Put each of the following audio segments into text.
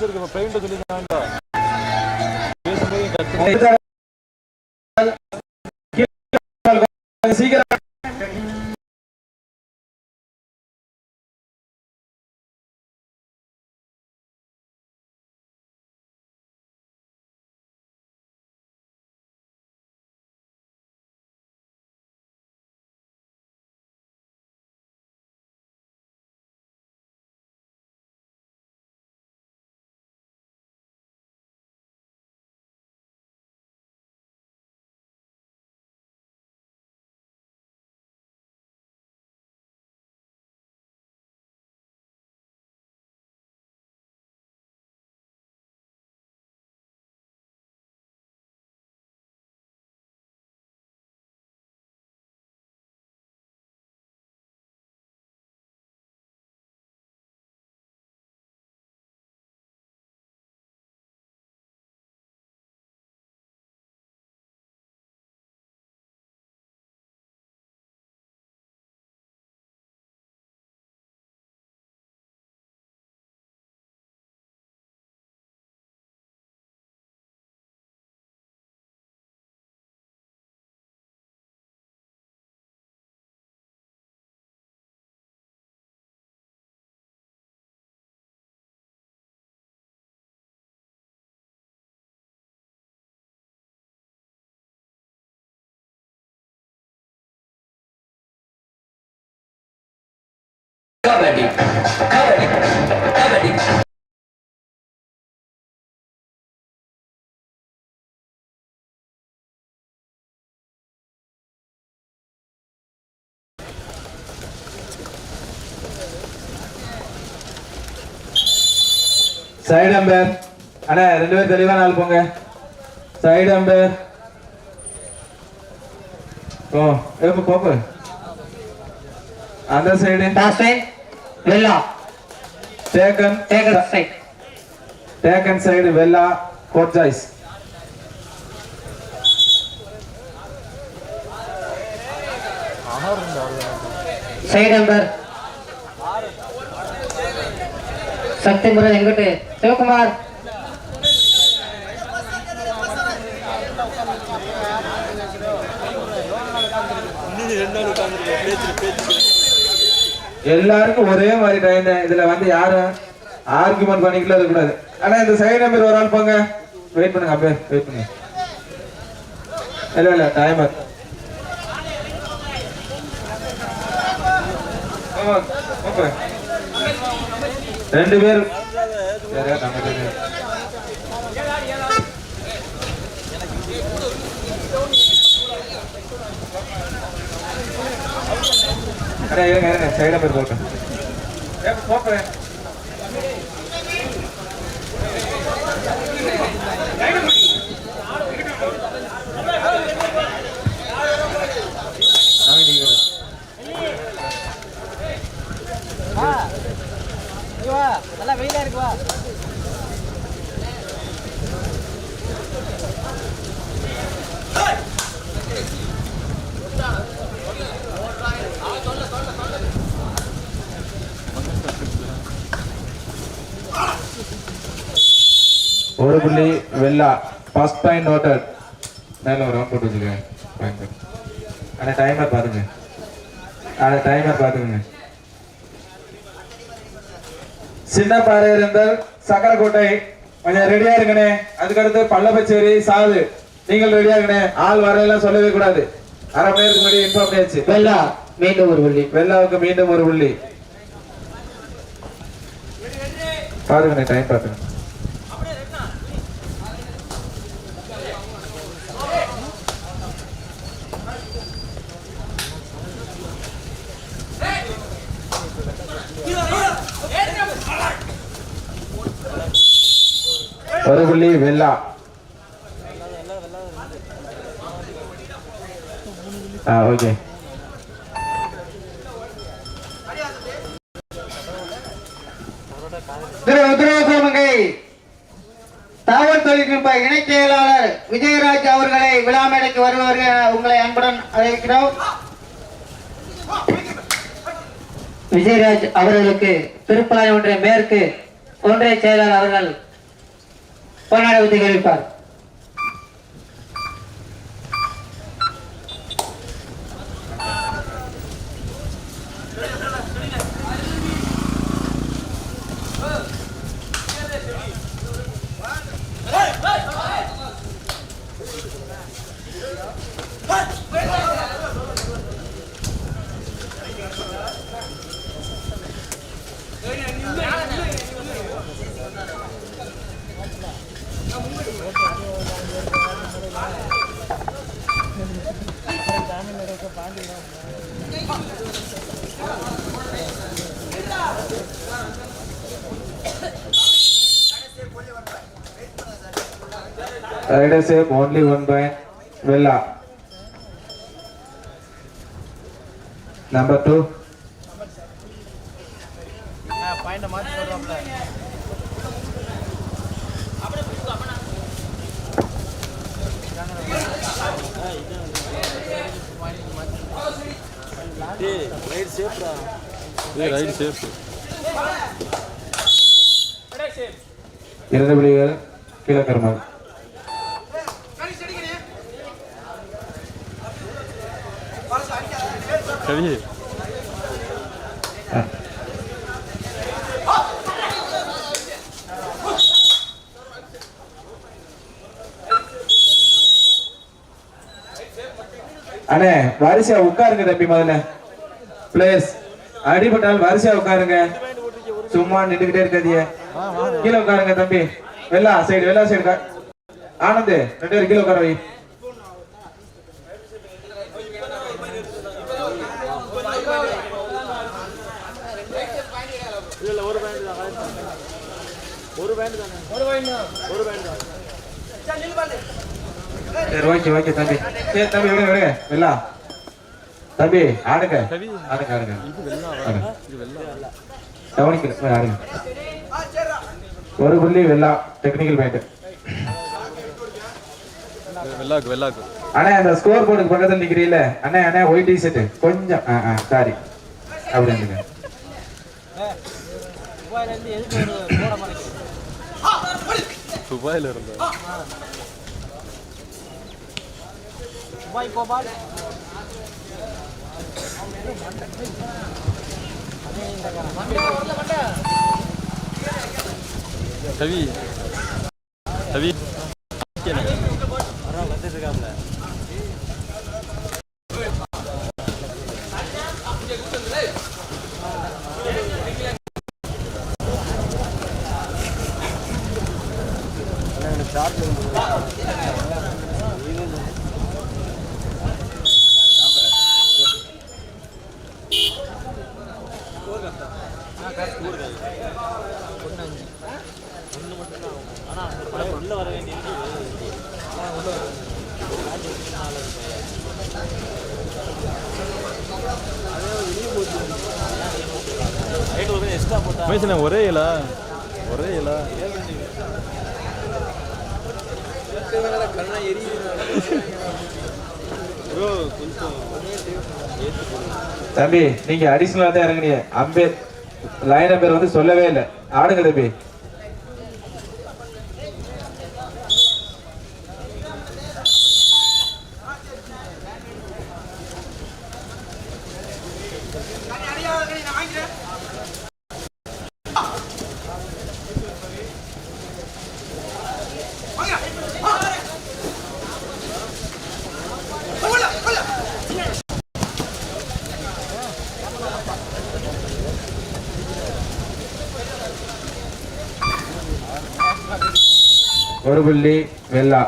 Paint சொல்லி பேசும்போது சீக்கிரம் கபடி. கபடி. கபடி. Side umpire. அண்ணா ரெண்டு பேரும் தெளிவான ஆள் போங்க. Side ampere. ஓ எப்ப போப்பு? அந்த side. Last Villa, taken a side. Taken side வெல்லா கோட் ஜாய்ஸ் Side number. சக்தி முறை எங்கிட்டு சிவகுமார் எல்லாருக்கும் ஒரே மாதிரி டைம் இதுல வந்து யாரும் ஆர்குமெண்ட் பண்ணிக்கல கூடாது. ஆனா இந்த சைடு நம்பர் ஒரு ஆள் போங்க. வெயிட் பண்ணுங்க அப்படியே வெயிட் பண்ணுங்க. இல்ல இல்ல டைமர் ரெண்டு பேர் சரியா, நம்ம ரெண்டு பேர். அண்ணா இருங்க இருங்க சைடு நம்பர் போட்டேன் போப்பேன் நல்லா வெயிலா இருக்கு வா ஒரு புள்ளி வெள்ளா ஃபர்ஸ்ட் பாயிண்ட் நோட்டட் மேல ஒரு ரவுண்ட் போட்டு வச்சுக்கேன் பாயிண்ட் அந்த டைமர் பாருங்க. அந்த டைமர் பாத்துக்கங்க சின்ன பாறை இருந்தால் சக்கரக்கோட்டை கொஞ்சம் ரெடியா இருக்கணே. அதுக்கடுத்து பள்ளப்பச்சேரி சாது. நீங்கள் ரெடியா இருக்கணே. ஆள் வரையெல்லாம் சொல்லவே கூடாது. அரை நேரத்துக்கு முன்னாடி இன்ஃபார்ம் பண்ணியாச்சு வெள்ளா மீண்டும் ஒரு புள்ளி. வெள்ளாவுக்கு மீண்டும் ஒரு புள்ளி. பாருங்க டைம் பாத்துங்க வருகுள்ளி வெள்ளா ஆ ஓகே. திரு உத்தரவாதமங்கை தகவல் தொழில்நுட்ப இணை செயலாளர் விஜயராஜ் அவர்களை விழா மேடைக்கு வருவார்கள் உங்களை அன்புடன் அழைக்கிறோம். விஜயராஜ் அவர்களுக்கு திருப்பலாய் ஒன்றிய மேற்கு ஒன்றிய செயலாளர் அவர்கள் பொன்னாடை with கழிப்பார் Rider save only one point. Villa. Number two. ஏய் ரைட் சேஃப் இரண்டு புள்ளிகள் கீழக்கருமல் கவி அண்ணே வரிசையா உட்காருங்க தம்பி முதல்ல. பிளேஸ் அடிபட்டால் வரிசையா உட்காருங்க. சும்மா நின்றுகிட்டே இருக்காதீங்க. கீழே உட்காருங்க தம்பி. வெள்ளா சைடு வெள்ளா சைடு ஆனந்த் ரெண்டு பேரும் கீழே உட்கார வை. சரி ஓகே ஓகே தம்பி. சரி தம்பி விடுங்க விடுங்க வெள்ளா தம்பி ஆடுங்க. ஆடுங்க ஆடுங்க. ஆடுங்க. கவனிக்கல. ஆடுங்க. ஒரு புள்ளி வெள்ளா டெக்னிக்கல் பாயிண்ட் வெள்ளாக்கு வெள்ளாக்கு அண்ணே அந்த ஸ்கோர் போர்டுக்கு பக்கத்துல நிக்கிறீல்ல. அண்ணே அண்ணே ஒயிட் டி ஷர்ட் கொஞ்சம் ஆ ஆ. சாரி அப்படி இருந்துங்க துபாயில இருந்த கவி கவி மனுஷனே ஒரே இல. ஒரே இல. தம்பி நீங்க அடிஷனலா தான் இறங்குனீங்க. அம்பேத் லைன் பேர் வந்து சொல்லவே இல்லை. ஆடுங்க தம்பி. ஒரு புள்ளி வெள்ளா.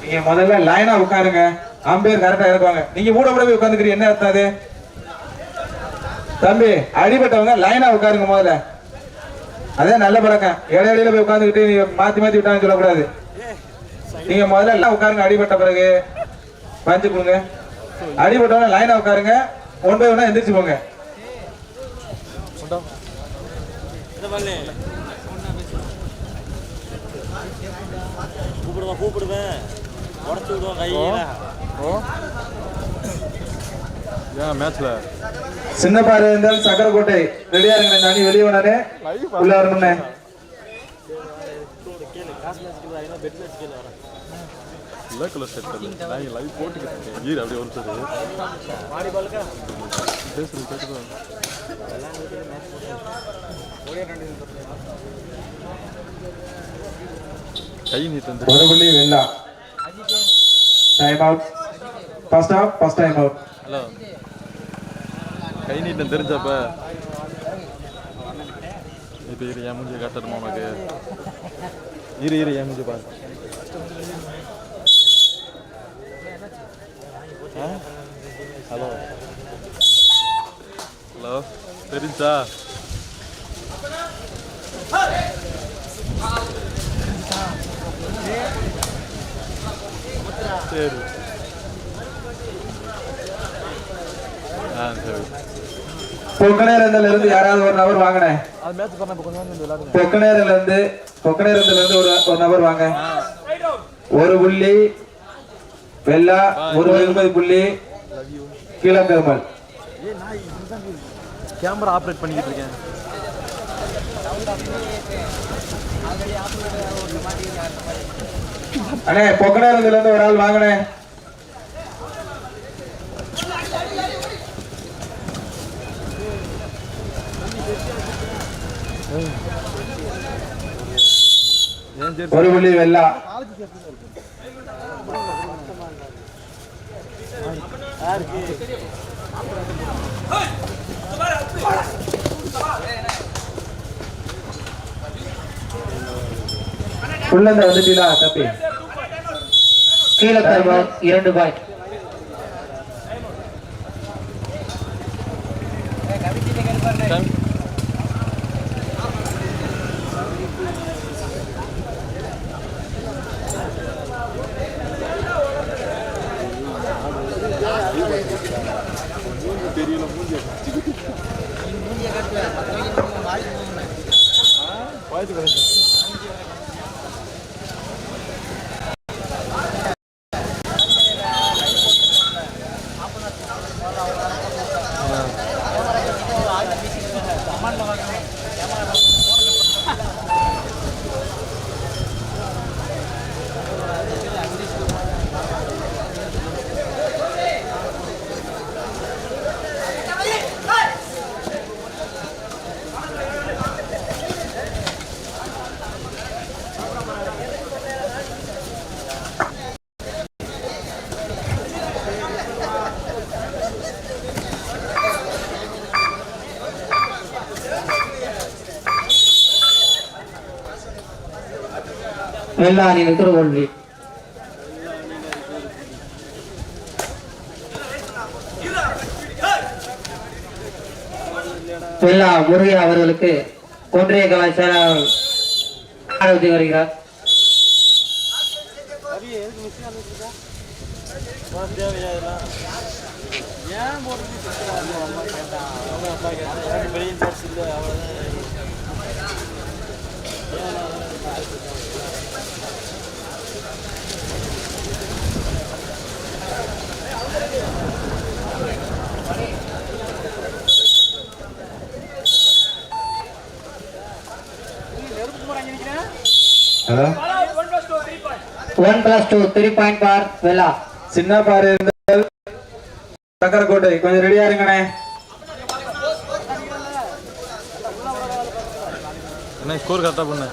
நீங்க முதல்ல லைனா உட்காருங்க. அம்பேர் கரெக்டா இருப்பாங்க நீங்க மூட கூட போய் உட்காந்துக்கிறீங்க என்ன அர்த்தம் அது? தம்பி அடிபட்டவங்க லைனா உட்காருங்க முதல்ல. அதே நல்ல பழக்கம். இடையில போய் உட்காந்துக்கிட்டு நீங்க மாத்தி மாத்தி விட்டாங்கன்னு சொல்லக்கூடாது. நீங்க முதல்ல எல்லாம் உட்காருங்க அடிபட்ட பிறகு. பஞ்சு கொடுங்க. அடிபட்டவங்க லைனா உட்காருங்க. ஒன் பை ஒன்னா எந்திரிச்சு போங்க. கூப்பிடுவேன் கூப்பிடுவேன். உடச்சு விடுவேன் கையில. மேட்ச்ல சின்ன பாரு இருந்தால் சக்கரக்கோட்டை ரெடியா இருங்க இந்த அணி வெளியே வந்தானே உள்ள வரணும்னே. கலர் ஷர்ட் நான் லைவ் போட்டுக்கிட்டு இருக்கேன். ஈர் அப்படியே ஒரு சார் மாடி பாலுக்கா பேசுறது கேட்டுக்கோ. கை நீட்டு புள்ளி வெல்லா time out first half first time out hello கை நீட்டம் தெரிஞ்சப்ப இப்போ இரு என் மூஞ்சி காட்டணுமா உனக்கு இரு இரு என் மூஞ்சி பாரு ஆ? ஹலோ ஹலோ தெரிஞ்சா சரி ஆ சரி பொக்கனேரந்தில இருந்து யாராவது ஒரு நபர் வாங்கினே அது மேட்ச் பண்ண இப்போ கொஞ்சம் நேரம் விளையாடுங்க பொக்கனேரில இருந்து பொக்கனேரந்தில இருந்து ஒரு ஒரு நபர் வாங்க. ஒரு புள்ளி வெள்ளா ஒரு இருபது புள்ளி கீழக்கருமல் கேமரா ஆப்ரேட் பண்ணிக்கிட்டு இருக்கேன். அண்ணே பொக்கனேரந்தில இருந்து ஒரு ஆள் வாங்கினே ஒரு புள்ளி வெள்ளா உள்ளந்த வந்துட்டீங்களா தப்பி கீழே தருவோம் இரண்டு பாய் வெள்ளா அணியினருக்கு ஒரு புள்ளி வெள்ளா முருகன் அவர்களுக்கு ஒன்றிய கலாச்சாரம் செயலாளர் வருகிறார். உனக்கு தேவையா இதெல்லாம் ஏன் போட்டு hello one plus two three point பார் வெள்ளா சின்ன பாரு இருந்தால் சக்கரக்கோட்டை. கொஞ்சம் ரெடியா இருங்கண்ணே. என்ன ஸ்கோர் கரெக்டாக பண்ணு.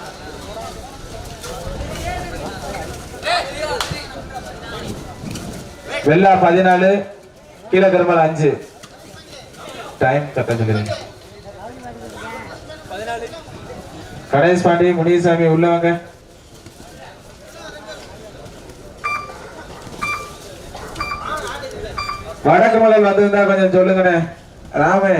வெள்ளா பதினாலு கீழக்கருமல் அஞ்சு. டைம் சொல்லுங்க கணேஷ் பாண்டி முனிசாமி உள்ளவங்க வடக்கு மலை வந்திருந்தா கொஞ்சம் சொல்லுங்கண்ணே. ராமே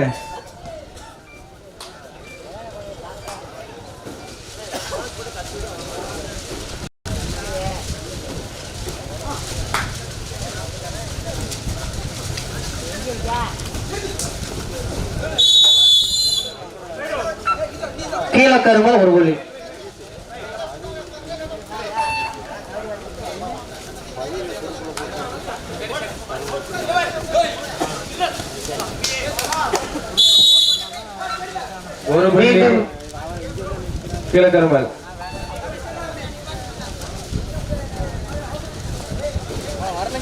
கீழக்கருமல் ஒரு புள்ளி ஒரு புள்ளி மீண்டும் கீழக்கருமல்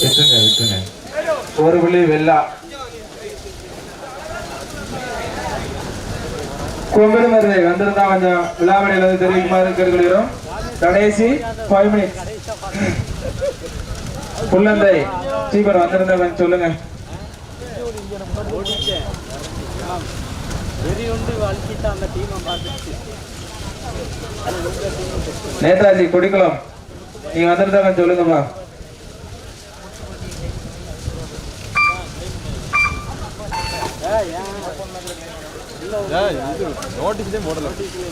விட்டுங்க விட்டுங்க ஒரு புள்ளி வெள்ளா. கொம்பெரும் மருதை வந்திருந்தா கொஞ்சம் விழாமணியில வந்து தெரிவிக்குமாறு கேட்டுக்கொள்கிறோம் கடைசி ஃபைவ் மினிட்ஸ் புள்ளந்தை சீபர் வந்திருந்தா கொஞ்சம் சொல்லுங்க. நேதாஜி குடிக்கலாம். நீங்க வந்திருந்தா கொஞ்சம் சொல்லுங்கம்மா.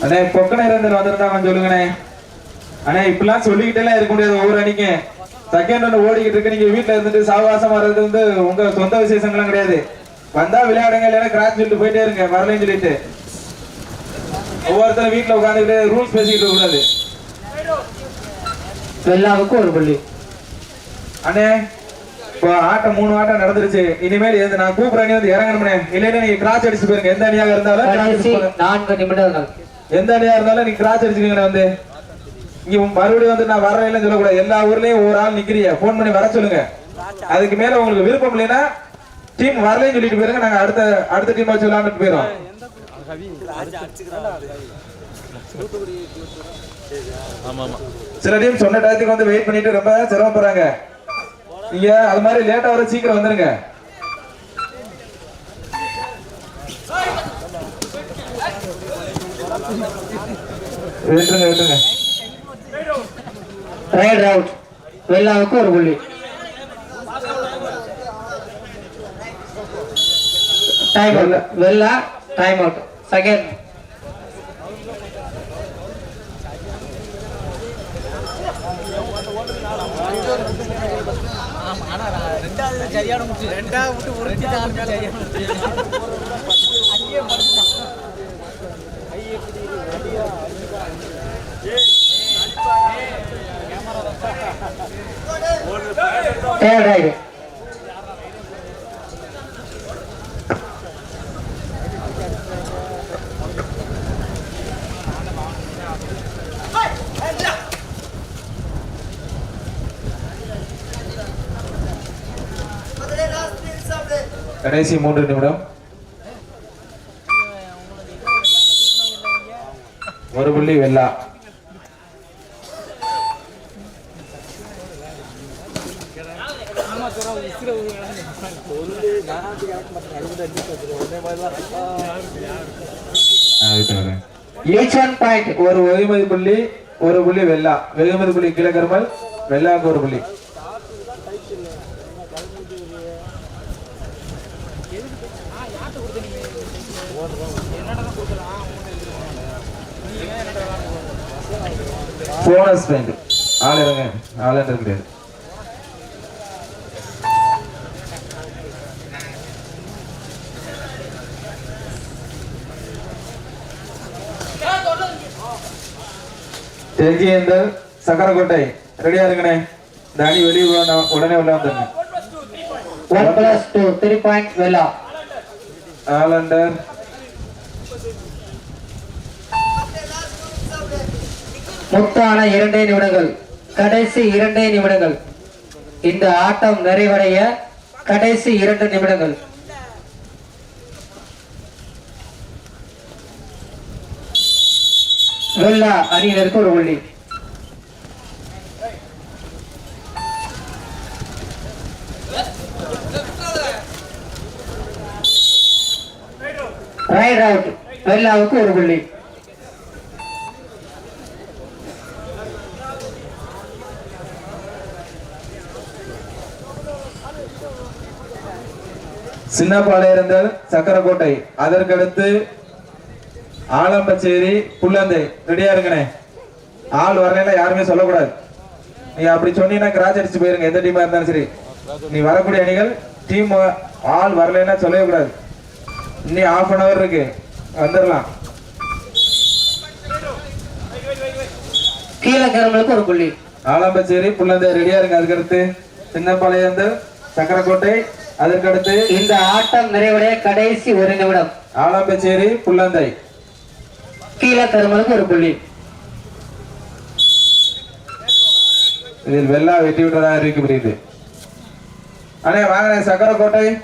அண்ணே பொக்கனை இருந்து வந்திருந்தா சொல்லுங்கண்ணே. அண்ணே இப்பெல்லாம் சொல்லிக்கிட்டே இருக்க முடியாது ஒவ்வொரு அன்னைக்கு செகண்ட் ஒன்று ஓடிக்கிட்டு இருக்கு. நீங்க வீட்டுல இருந்துட்டு சாவாசம் வர்றது வந்து உங்க சொந்த விசேஷங்கள்லாம் கிடையாது. வந்தா விளையாடுங்க இல்லைன்னா கிராஸ் சொல்லிட்டு போயிட்டே இருங்க வரலைன்னு சொல்லிட்டு. ஒவ்வொருத்தரும் வீட்டுல உட்காந்துக்கிட்டு ரூல்ஸ் பேசிக்கிட்டு கூடாது வெள்ளாவுக்கு ஒரு புள்ளி. அண்ணே இப்போ ஆட்டம் மூணு ஆட்டம் நடந்துருச்சு. இனிமேல் எது நான் கூப்பிடுறேன் வந்து இறங்கணும்னே. இல்லைன்னா நீங்க கிராஸ் அடிச்சு போயிருங்க. எந்த அணியாக இருந்தாலும். நான்கு நிமிடங்கள். எந்த அணியா இருந்தாலும் நீங்க கிராஸ் அடிச்சுக்கீங்க வந்து. இங்க மறுபடியும் வந்து நான் வரலைன்னு சொல்லக்கூடாது. எல்லா ஊர்லயும் ஒரு ஆள் நிக்கிறீங்க. போன் பண்ணி வர சொல்லுங்க. அதுக்கு மேல உங்களுக்கு விருப்பம் இல்லைன்னா டீம் வரலைன்னு சொல்லிட்டு போயிருங்க. நாங்க அடுத்த அடுத்த டீம் வச்சு விளையாண்டுட்டு போயிடும் ஆமாம் ஆமாம் சில டீம் சொன்ன டயத்துக்கு வந்து வெயிட் பண்ணிட்டு ரொம்ப சிரமப்படுறாங்க நீங்க அது மாதிரி லேட்டா வர சீக்கிரம் வந்துருங்க. விட்டுருங்க விட்டுருங்க ரைட் அவுட் வெள்ளாவுக்கு ஒரு புள்ளி. Time Vella. Time out second சரியான முடிச்சு ரெண்டா விட்டு ஒரு சரியான ஏ ரைடு கடைசி மூன்று நிமிடம். ஒரு புள்ளி வெள்ளா. ஒரு வெகுமதி புள்ளி ஒரு புள்ளி வெள்ளா. வெகுமதி புள்ளி கிழக்கருமல் வெள்ளாக்கு ஒரு புள்ளி. போனஸ் பாயிண்ட் ஆள் இருங்க ஆள் இருக்க கிடையாது தெற்கியந்தர் சக்கரக்கோட்டை. ரெடியா இருங்கண்ணே இந்த அணி வெளியே உடனே உள்ள வந்துருங்க. One plus two three point வெள்ளா ஆலண்டர் முத்தான இரண்டே நிமிடங்கள் கடைசி இரண்டே நிமிடங்கள். இந்த ஆட்டம் நிறைவடைய கடைசி இரண்டு நிமிடங்கள். வெள்ளா அணியினருக்கு ஒரு புள்ளி ரைட் அவுட் வெள்ளாவுக்கு ஒரு புள்ளி சின்னப்பாளையரந்தல் சக்கரக்கோட்டை. அதற்கடுத்து ஆலம்பச்சேரி புள்ளந்தை ரெடியா இருங்கண்ணே ஆள் வரலைன்னா யாருமே சொல்லக்கூடாது. நீங்க அப்படி சொன்னீங்கன்னா கிராச் அடிச்சு போயிருங்க எந்த டீமா இருந்தாலும் சரி. நீ வரக்கூடிய அணிகள் டீம் ஆள் வரலைன்னா சொல்லவே கூடாது. இன்னும் half அன் அவர் இருக்கு. வந்துடலாம் கீழக்கரங்களுக்கு ஒரு புள்ளி. ஆலம்பச்சேரி புள்ளந்தை ரெடியா இருங்க அதுக்கடுத்து சின்னப்பாளையந்தல் சக்கரக்கோட்டை. அதற்கடுத்து இந்த ஆட்டம் நிறைவடைய கடைசி ஒரு நிமிடம். ஆலம்பச்சேரி புள்ளந்தை. கீழக்கரங்களுக்கு ஒரு புள்ளி. இதில் வெள்ளா வெட்டி விட்டதாக அறிவிக்கப்படுகிறது. அண்ணே வாங்கண்ணே சக்கரக்கோட்டை.